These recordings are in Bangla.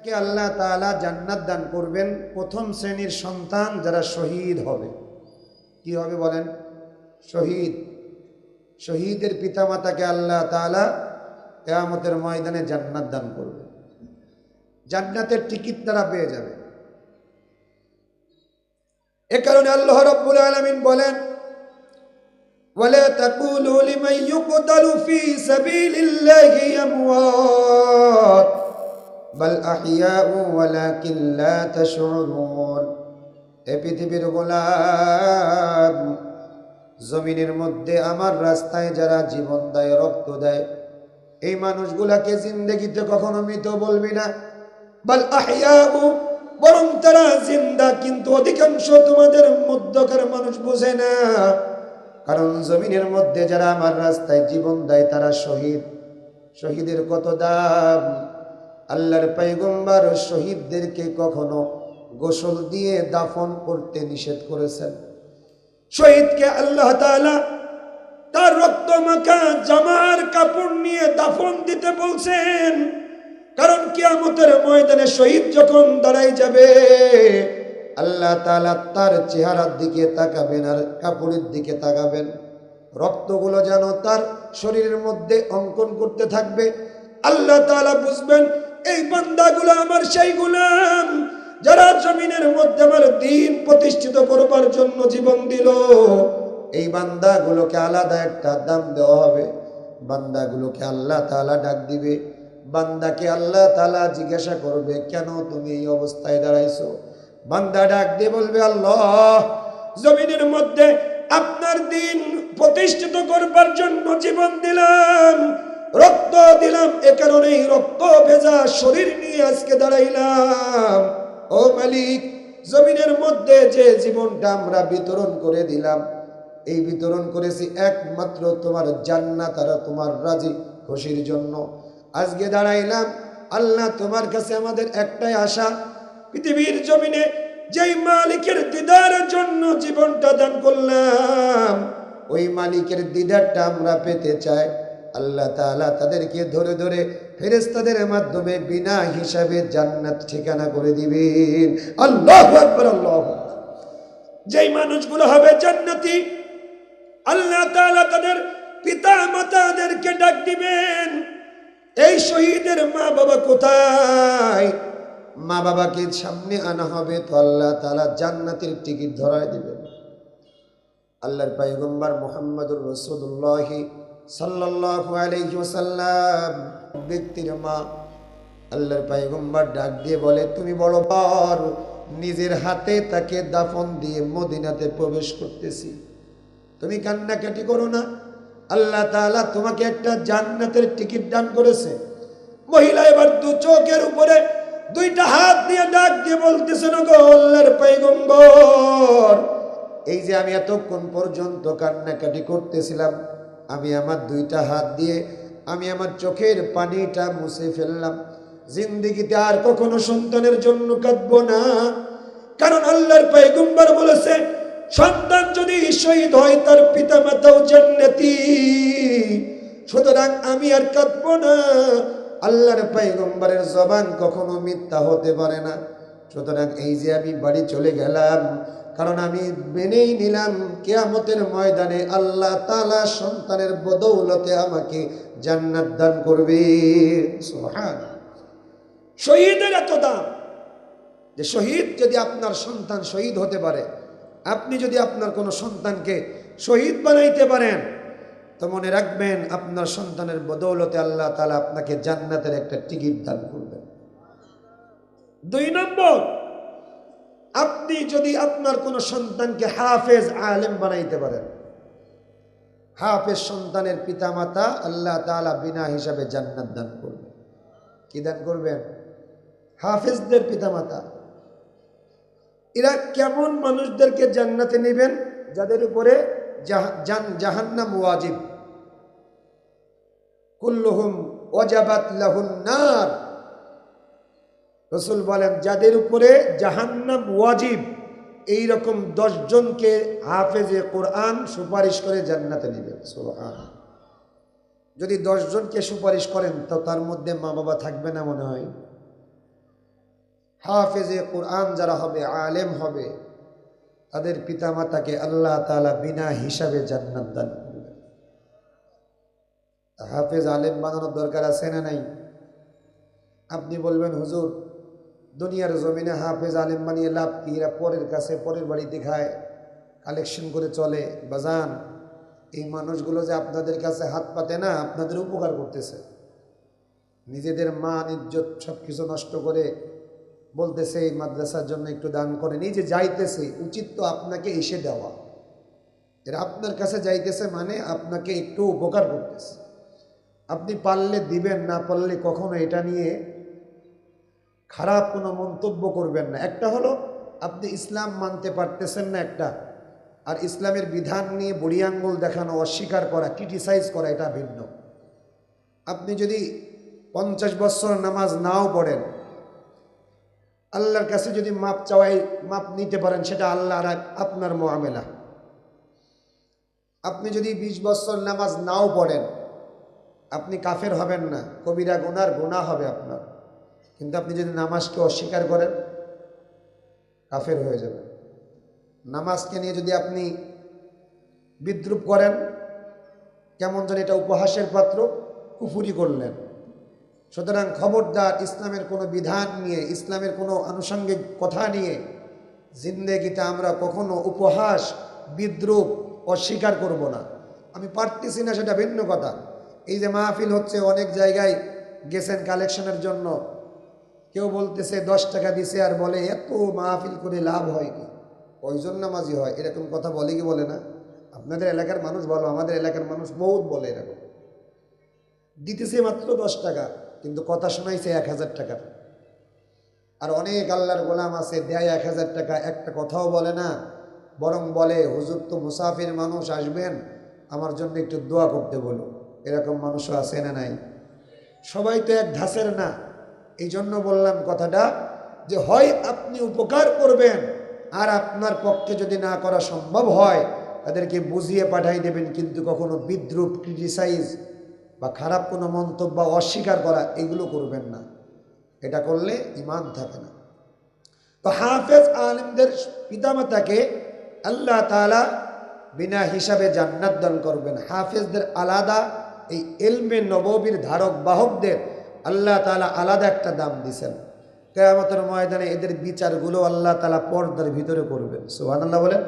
কে আল্লাহ তাআলা জান্নাত দান করবেন প্রথম শ্রেণীর সন্তান যারা শহীদ হবে কি হবে বলেন শহীদ শহীদের পিতামাতাকে আল্লাহ তাআলা কেয়ামতের ময়দানে জান্নাত দান করবে জান্নাতের টিকিট তারা পেয়ে যাবে এ কারণে আল্লাহ রব্বুল আলামিন বলেন ولا تقولوا لمن يقتل في سبيل الله أموات বল আহিয়াউ ওয়ালাকিন লা তাশউরুন। এ পৃথিবীর গোলাপ জমিনের মধ্যে আমার রাস্তায় যারা জীবন দেয়, রক্ত দেয়, এই মানুষগুলাকে জিন্দগিতে কখনো মৃত বলবি না। বল আহিয়াউ, বরং তারা জিন্দা, কিন্তু অধিকাংশ তোমাদের মধ্যকার মানুষ বোঝে না। কারণ জমিনের মধ্যে যারা আমার রাস্তায় জীবন দেয়, তারা শহীদ। শহীদের কত দাম? আল্লাহর পাইগম্বার শহীদদেরকে কখনো গোসল দিয়ে দাফন করতে নিষেধ করেছেন। শহীদকে আল্লাহ তাআলা তার রক্ত মাখা জামার কাপড় নিয়ে দাফন দিতে বলছেন। কারণ কিয়ামতের ময়দানে শহীদ যখন দাঁড়াই যাবে, আল্লাহ তাআলা তার চেহারার দিকে তাকাবেন আর কাপড়ের দিকে তাকাবেন। রক্তগুলো যেন তার শরীরের মধ্যে অঙ্কন করতে থাকবে। আল্লাহ তাআলা বুঝবেন এই বান্দাগুলো আমার সেই গুলাম, যারা জমিনের মধ্যে আমার দিন প্রতিষ্ঠিত করবার জন্য জীবন দিল। এই বান্দাগুলোকে আলাদা একটা দাম দেওয়া হবে। বান্দাগুলোকে আল্লাহ তালা ডাক দিবে। বান্দাকে আল্লাহ তালা জিজ্ঞাসা করবে, কেন তুমি এই অবস্থায় দাঁড়াইছো? বান্দা ডাক দিয়ে বলবে, আল্লাহ, জমিনের মধ্যে আপনার দিন প্রতিষ্ঠিত করবার জন্য জীবন দিলাম। রক্ত দিলাম, এ কারণেই রক্ত ভেজা শরীর নিয়ে আজকে দাঁড়াইলাম। ও মালিক, জমিনের মধ্যে যে জীবনটা আমরা বিতরণ করে দিলাম, এই বিতরণ করেছি একমাত্র তোমার জান্নাত আর তোমার রাজি খুশির জন্য। আজকে দাঁড়াইলাম, আল্লাহ তোমার কাছে আমাদের একটাই আশা, পৃথিবীর জমিনে যেই মালিকের দিদার জন্য জীবনটা দান করলাম, ওই মালিকের দিদারটা আমরা পেতে চাই। আল্লাহ তাআলা তাদেরকে ধরে ধরে ফেরেশতাদের মাধ্যমে বিনা হিসাবে জান্নাত ঠিকানা করে দিবেন। আল্লাহ আল্লাহু যেই মানুষগুলো হবে জান্নাতি, আল্লাহ তাআলা তাদের পিতা মাতাদেরকে ডাক দিবেন, এই শহীদের মা বাবা কোথায়? মা বাবাকে সামনে আনা হবে তো আল্লাহ তাআলা জান্নাতের টিকিট ধরায় দিবেন। আল্লাহর পাইগম্বর মোহাম্মদুর রসুল্লাহ সাল্লাল্লাহু ব্যক্তির মা আল্লাহর পাইগম্বর ডাক দিয়ে বলে, তুমি বড় পর নিজের হাতে তাকে দাফন দিয়ে মদিনাতে প্রবেশ করতেছি। তুমি কান্নাকাটি করো না। আল্লাহ তাআলা তোমাকে একটা জান্নাতের টিকিট দান করেছে। মহিলা এবার দু চোখের উপরে দুইটা হাত দিয়ে ডাক দিয়ে বলতেছে না গো আল্লাহর পাইগম্বর এই যে আমি এতক্ষণ পর্যন্ত কান্নাকাটি করতেছিলাম আমি আমার দুইটা হাত দিয়ে আমি আমার চোখের পানিটা মুছে ফেললাম। জিন্দিগিতে আর কখনো সন্তানের জন্য কাঁদবো না। কারণ আল্লাহর পাইগম্বর বলেছে, সন্তান যদি শহীদ হয় তার পিতা মাতাও জান্নাতি। সুতরাং আমি আর কাঁদবো না। আল্লাহর পাইগম্বরের জবান কখনো মিথ্যা হতে পারে না। সুতরাং এই যে আমি বাড়ি চলে গেলাম কারণ আমি মেনেই নিলাম কেয়ামতের ময়দানে আল্লাহ তালা সন্তানের বদৌলতে আমাকে জান্নাত দান করবে। শহীদের এত দাম যে শহীদ যদি আপনার সন্তান শহীদ হতে পারে, আপনি যদি আপনার কোনো সন্তানকে শহীদ বানাইতে পারেন, তো মনে রাখবেন আপনার সন্তানের বদৌলতে আল্লাহ তালা আপনাকে জান্নাতের একটা টিকিট দান করবেন। দুই নম্বর আপনি যদি আপনার কোনো সন্তানকে হাফেজ আলেম বানাইতে পারেন, হাফেজ সন্তানের পিতামাতা আল্লাহ তালা বিনা হিসাবে জান্নাত দান করবেন কি দান করবেন? হাফেজদের পিতামাতা। এরা কেমন মানুষদেরকে জান্নাতে নেবেন? যাদের উপরে জাহান্নাম ওয়াজিব। কুল্লুহুম ওয়াজাবাত লাহুন নার। রসুল বলেন, যাদের উপরে জাহান্নাম ওয়াজিব এই রকম দশজনকে হাফেজে কোরআন সুপারিশ করে জান্নাতে নেবেন সুবহান যদি দশজনকে সুপারিশ করেন, তো তার মধ্যে মা বাবা থাকবে না মনে হয়। হাফেজে কোরআন যারা হবে, আলেম হবে, তাদের পিতামাতাকে আল্লাহ তাআলা বিনা হিসাবে জান্নাত দান করবেন হাফেজ আলেম বানানোর দরকার আছে না নাই? আপনি বলবেন, হুজুর দুনিয়ার জমিনে হাফেজ আলেম বানিয়ে লাভ কি? এরা পরের কাছে পরের বাড়িতে খায় কালেকশন করে চলে, বাজান। এই মানুষগুলো যে আপনাদের কাছে হাত পাতে না, আপনাদের উপকার করতেছে। নিজেদের মান, ইজ্জত সব কিছু নষ্ট করে বলতেছে, এই মাদ্রাসার জন্য একটু দান করে নিজে যাইতেছে, উচিত তো আপনাকে এসে দেওয়া। এরা আপনার কাছে যাইতেছে মানে আপনাকে একটু উপকার করতেছে। আপনি পারলে দিবেন, না পারলে কখনো এটা নিয়ে খারাপ কোনো মন্তব্য করবেন না। একটা হলো, আপনি ইসলাম মানতে পারতেছেন না একটা। আর ইসলামের বিধান নিয়ে বুড়ি আঙ্গুল দেখানো, অস্বীকার করা ক্রিটিসাইজ করা, এটা ভিন্ন। আপনি যদি পঞ্চাশ বছর নামাজ নাও পড়েন, আল্লাহর কাছে যদি মাপ চাওয়াই, মাপ নিতে পারেন, সেটা আল্লাহ আর আপনার মোয়ামেলা। আপনি যদি বিশ বছর নামাজ নাও পড়েন, আপনি কাফের হবেন না। কবিরা গোনার গোনা হবে আপনার। কিন্তু আপনি যদি নামাজকে অস্বীকার করেন, কাফের হয়ে যাবেন। নামাজকে নিয়ে যদি আপনি বিদ্রুপ করেন, কেমন যেন এটা উপহাসের পাত্র, কুফুরি করলেন। সুতরাং খবরদার ইসলামের কোনো বিধান নিয়ে, ইসলামের কোনো আনুষঙ্গিক কথা নিয়ে জিন্দেগিতে আমরা কখনো উপহাস, বিদ্রুপ, অস্বীকার করব না। আমি পারতেছি না সেটা ভিন্ন কথা। এই যে মাহফিল হচ্ছে, অনেক জায়গায় গেছেন কালেকশনের জন্য। কেউ বলতেছে, দশ টাকা দিছে আর বলে, এত মাহফিল করে লাভ হয় কি? কয়জন নামাজি হয়। এরকম কথা বলে কি বলে না? আপনাদের এলাকার মানুষ বলো, আমাদের এলাকার মানুষ বহুত বলে এরকম। দিতেছে মাত্র দশ টাকা, কিন্তু কথা শোনাইছে এক হাজার টাকার। আর অনেক আল্লাহর গোলাম আছে, দেয় এক হাজার টাকা, একটা কথাও বলে না। বরং বলে, হুজুর তো মুসাফির মানুষ, আসবেন? আমার জন্য একটু দোয়া করতে বলো এরকম মানুষও আছে না নাই? সবাই তো এক ধাসের না। এই জন্য বললাম কথাটা যে হয় আপনি উপকার করবেন আর আপনার পক্ষে যদি না করা সম্ভব হয়, তাদেরকে বুঝিয়ে পাঠাই দেবেন কিন্তু কখনো বিদ্রুপ ক্রিটিসাইজ বা খারাপ কোনো মন্তব্য অস্বীকার করা এগুলো করবেন না। এটা করলে ইমান থাকে না। তো হাফেজ আলিমদের পিতামাতাকে আল্লাহ তালা বিনা হিসাবে জান্নাত দান করবেন। হাফেজদের আলাদা এই এলমে নববীর ধারক বাহকদের আল্লাহ তালা আলাদা একটা দাম দিছেন। কেয়ামতের ময়দানে এদের বিচারগুলো আল্লাহ তালা পর্দার ভিতরে করবেন সোহান আল্লাহ বলেন।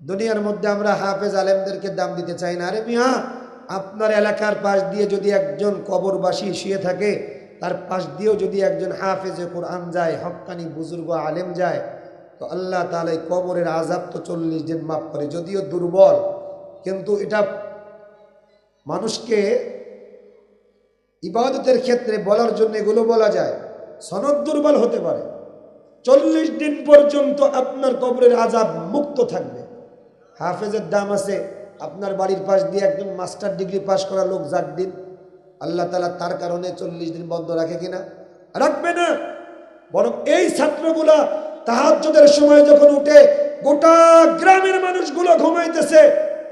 দুনিয়ার মধ্যে আমরা হাফেজ আলেমদেরকে দাম দিতে চাই না। আরে মিয়া, আপনার এলাকার পাশ দিয়ে যদি একজন কবরবাসী শুয়ে থাকে, তার পাশ দিয়েও যদি একজন হাফেজে কোরআন যায় হক্কানি বুজুর্গ আলেম যায়, তো আল্লাহ তাহলে কবরের আজাব তো চল্লিশ দিন মাফ করে। যদিও দুর্বল, কিন্তু এটা মানুষকে ইবাদতের ক্ষেত্রে বলার জন্য এগুলো বলা যায়। সনদ দুর্বল হতে পারে। চল্লিশ দিন পর্যন্ত আপনার কবরের আজাব মুক্ত থাকবে। হাফেজের দাম আছে, আপনার বাড়ির পাশ দিয়ে একজন মাস্টার ডিগ্রি পাশ করা লোক যার দিন আল্লাহ তালা তার কারণে চল্লিশ দিন বন্ধ রাখে কিনা? রাখবে না। বরং এই ছাত্রগুলা তাহাজ্জুদের সময় যখন উঠে গোটা গ্রামের মানুষগুলো ঘুমাইতেছে,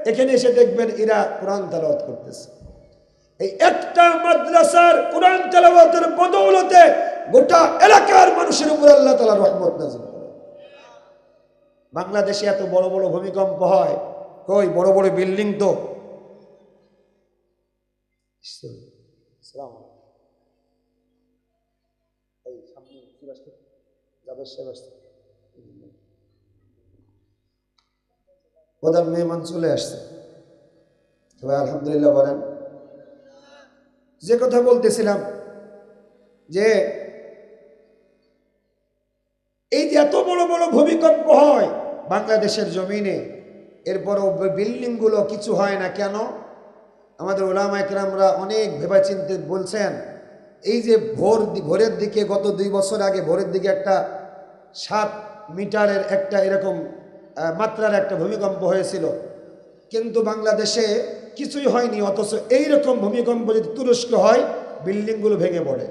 এখানে এসে দেখবেন এরা কোরআন তেলাওয়াত করতেছে। এই একটা মাদ্রাসার কোরআন তেলাওয়াতের বদৌলতে গোটা এলাকার মানুষের উপর আল্লাহ তালা রহমত নাজিল বাংলাদেশে এত বড় বড় ভূমিকম্প হয়, কই বড় বড় বিল্ডিং তো। ওদের মেহমান চলে আসছে। তবে আলহামদুলিল্লাহ বলেন যে কথা বলতেছিলাম যে এই যে এত বড় বড় ভূমিকম্প হয় বাংলাদেশের জমিনে, এরপরও বিল্ডিংগুলো কিছু হয় না কেন? আমাদের ওলামা একরামরা অনেক ভেবাচিন্তে বলছেন, এই যে ভোর ভোরের দিকে গত দুই বছর আগে ভোরের দিকে একটা সাত মিটারের একটা এরকম মাত্রার একটা ভূমিকম্প হয়েছিল। কিন্তু বাংলাদেশে কিছুই হয়নি, অথচ এইরকম ভূমিকম্প যদি তুরস্ক হয়, বিল্ডিংগুলো ভেঙে পড়ে।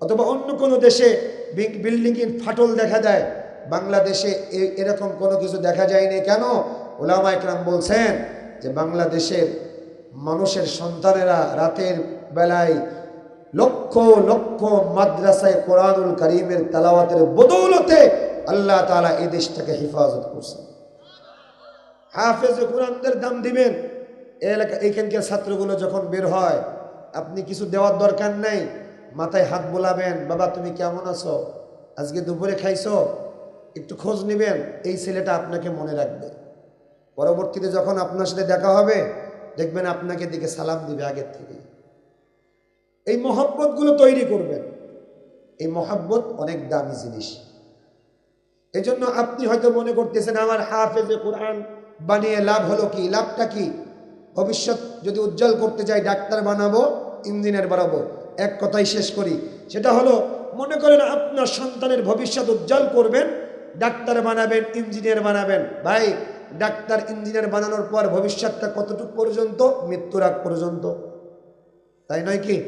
অথবা অন্য কোনো দেশে বিল্ডিংয়ের ফাটল দেখা দেয় বাংলাদেশে এ- এরকম কোনো কিছু দেখা যায়নি কেন? ওলামা একরাম বলছেন যে বাংলাদেশের মানুষের সন্তানেরা রাতের বেলায় লক্ষ লক্ষ মাদ্রাসায় কোরআনুল করিমের তালাওয়াতের বদৌলতে আল্লাহ তাআলা এই দেশটাকে হেফাজত করছেন। হাফেজ কোরআনদের দাম দিবেন। এলাকা এইখানকার ছাত্রগুলো যখন বের হয়, আপনি কিছু দেওয়ার দরকার নাই, মাথায় হাত বোলাবেন, বাবা, তুমি কেমন আছো? আজকে দুপুরে খাইছো? একটু খোঁজ নেবেন। এই ছেলেটা আপনাকে মনে রাখবে। পরবর্তীতে যখন আপনার সাথে দেখা হবে, দেখবেন আপনাকে দিকে সালাম দিবে আগের থেকে এই মহব্বতগুলো তৈরি করবেন। এই মহব্বত অনেক দামি জিনিস। এই জন্য আপনি হয়তো মনে করতেছেন, আমার হাফেজে কোরআন বানিয়ে লাভ হলো কি? লাভটা কি? ভবিষ্যৎ যদি উজ্জ্বল করতে চাই, ডাক্তার বানাবো ইঞ্জিনিয়ার বানাবো। এক কথাই শেষ করি। সেটা হলো, মনে করেন আপনার সন্তানের ভবিষ্যৎ উজ্জ্বল করবেন, ডাক্তার বানাবেন, ইঞ্জিনিয়ার বানাবেন। ভাই, ডাক্তার, ইঞ্জিনিয়ার বানানোর পর ভবিষ্যৎটা কতটুকু পর্যন্ত? মৃত্যুর আগ পর্যন্ত। তাই নয় কি?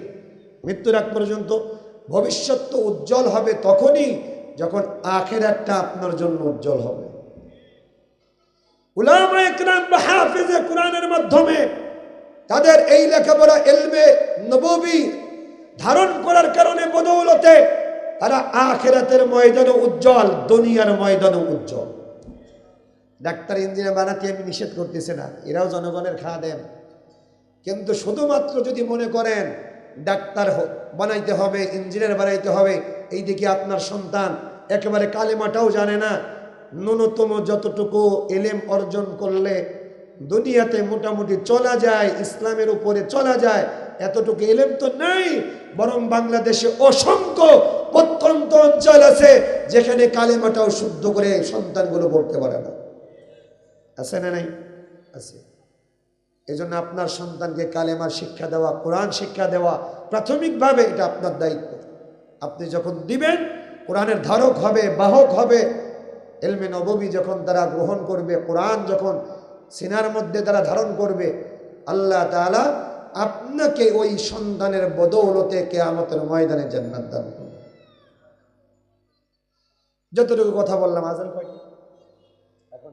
মৃত্যুর আগ পর্যন্ত। ভবিষ্যৎ তো উজ্জ্বল হবে তখনই যখন আখের একটা আপনার জন্য উজ্জ্বল হবে। হাফেজে কোরআনের মাধ্যমে তাদের এই লেখাপড়া এলমে নববী ধারণ করার কারণে বদৌলতে তারা আখেরাতের ময়দানও উজ্জ্বল, দুনিয়ার ময়দানও উজ্জ্বল। ডাক্তার, ইঞ্জিনিয়ার বানাতে আমি নিষেধ করতেছে না, এরাও জনগণের খাওয়া দেন। কিন্তু শুধুমাত্র যদি মনে করেন, ডাক্তার বানাইতে হবে, ইঞ্জিনিয়ার বানাইতে হবে এই দিকে আপনার সন্তান একেবারে কালেমাটাও জানে না ন্যূনতম যতটুকু এলেম অর্জন করলে দুনিয়াতে মোটামুটি চলা যায়, ইসলামের উপরে চলা যায়, এতটুকু এলেম তো নাই, বরং বাংলাদেশে অসংখ্য প্রত্যন্ত অঞ্চল আছে যেখানে কালেমাটাও শুদ্ধ করে সন্তানগুলো পড়তে পারে না। আছে না নাই? আছে। এজন্য আপনার সন্তানকে কালেমার শিক্ষা দেওয়া, কোরআন শিক্ষা দেওয়া প্রাথমিকভাবে এটা আপনার দায়িত্ব। আপনি যখন দিবেন, কোরআনের ধারক হবে, বাহক হবে এলমে নববী যখন তারা গ্রহণ করবে, কোরআন যখন সিনার মধ্যে তারা ধারণ করবে, আল্লাহ তাআলা আপনাকে ওই সন্তানের বদৌলতে কেয়ামতের ময়দানে জান্নাত দান করবে। যতটুকু কথা বললাম আজান কয়টা? এখন?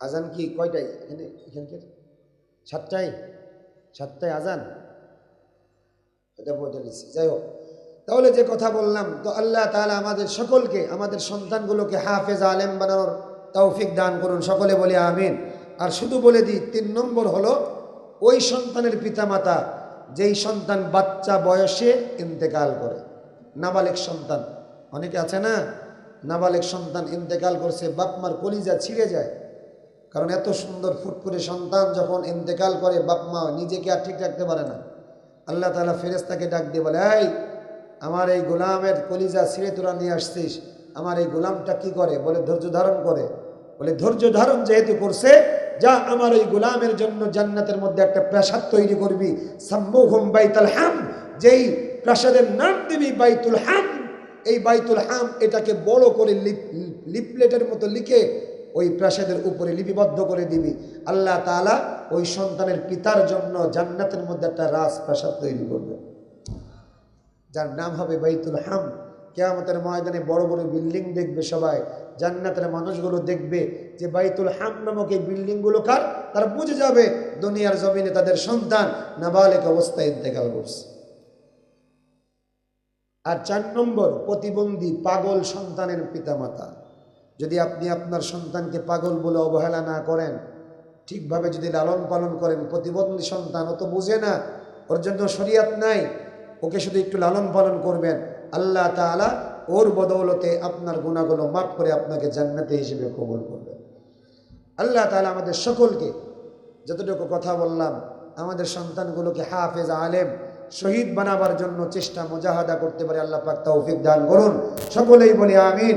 আজান কি কয়টাই এখানে এখানকার সাতটায়? সাতটায় আজান? এটা বলে যাই হোক তাহলে যে কথা বললাম, তো আল্লাহ তাআলা আমাদের সকলকে, আমাদের সন্তানগুলোকে হাফেজ, আলেম বানানোর তৌফিক দান করুন। সকলে বলে আমিন। আর শুধু বলে দিই, তিন নম্বর হলো, ওই সন্তানের পিতামাতা যেই সন্তান বাচ্চা বয়সে ইন্তেকাল করে। নাবালেক সন্তান, অনেকে আছে না? নাবালেক সন্তান ইন্তেকাল করছে বাপমার কলিজা ছিঁড়ে যায়। কারণ এত সুন্দর ফুটফুটে সন্তান যখন ইন্তেকাল করে বাপমা নিজেকে আর ঠিক রাখতে পারে না। আল্লাহ তালা ফেরেস্তাকে ডাক দিয়ে বলে, এই আমার এই গোলামের কলিজা ছিঁড়ে তোরা নিয়ে আসছিস। আমার এই গোলামটা কি করে? বলে, ধৈর্য ধারণ করে। বলে, ধৈর্য ধারণ যেহেতু করছে, যা আমার ওই গোলামের জন্য জান্নাতের মধ্যে একটা প্রাসাদ তৈরি করবি। সাম্মুহুম বাইতুল হাম, যেই প্রাসাদের নাম দিবি বাইতুল হাম। এই বাইতুল হাম এটাকে বড় করে লিপ- লিপলেটের মতো লিখে ওই প্রাসাদের উপরে লিপিবদ্ধ করে দিবি। আল্লাহ তাআলা ওই সন্তানের পিতার জন্য জান্নাতের মধ্যে একটা রাজপ্রাসাদ তৈরি করবে। যার নাম হবে বাইতুল হাম কেয়ামতের ময়দানে বড় বড় বিল্ডিং দেখবে সবাই, জান্নাতের মানুষগুলো দেখবে যে বাইতুল হাম নামক এই বিল্ডিংগুলো কার? তারা বুঝে যাবে দুনিয়ার জমিনে তাদের সন্তান নাবালেক অবস্থায় ইন্তেকাল করছে। আর চার নম্বর, প্রতিবন্ধী পাগল সন্তানের পিতামাতা। যদি আপনি আপনার সন্তানকে পাগল বলে অবহেলা না করেন, ঠিকভাবে যদি লালন পালন করেন, প্রতিবন্ধী সন্তান ও তো বুঝে না, ওর জন্য শরিয়াত নাই ওকে শুধু একটু লালন পালন করবেন, আল্লাহ তালা ওর বদৌলতে আপনার গুণাগুলো মাফ করে আপনাকে জান্নাতে হিসেবে কবুল করবেন আল্লাহ তালা আমাদের সকলকে যতটুকু কথা বললাম, আমাদের সন্তানগুলোকে হাফেজ, আলেম, শহীদ বানাবার জন্য চেষ্টা, মোজাহাদা করতে পারে আল্লাহ পাক তৌফিক দান করুন। সকলেই বলি আমিন।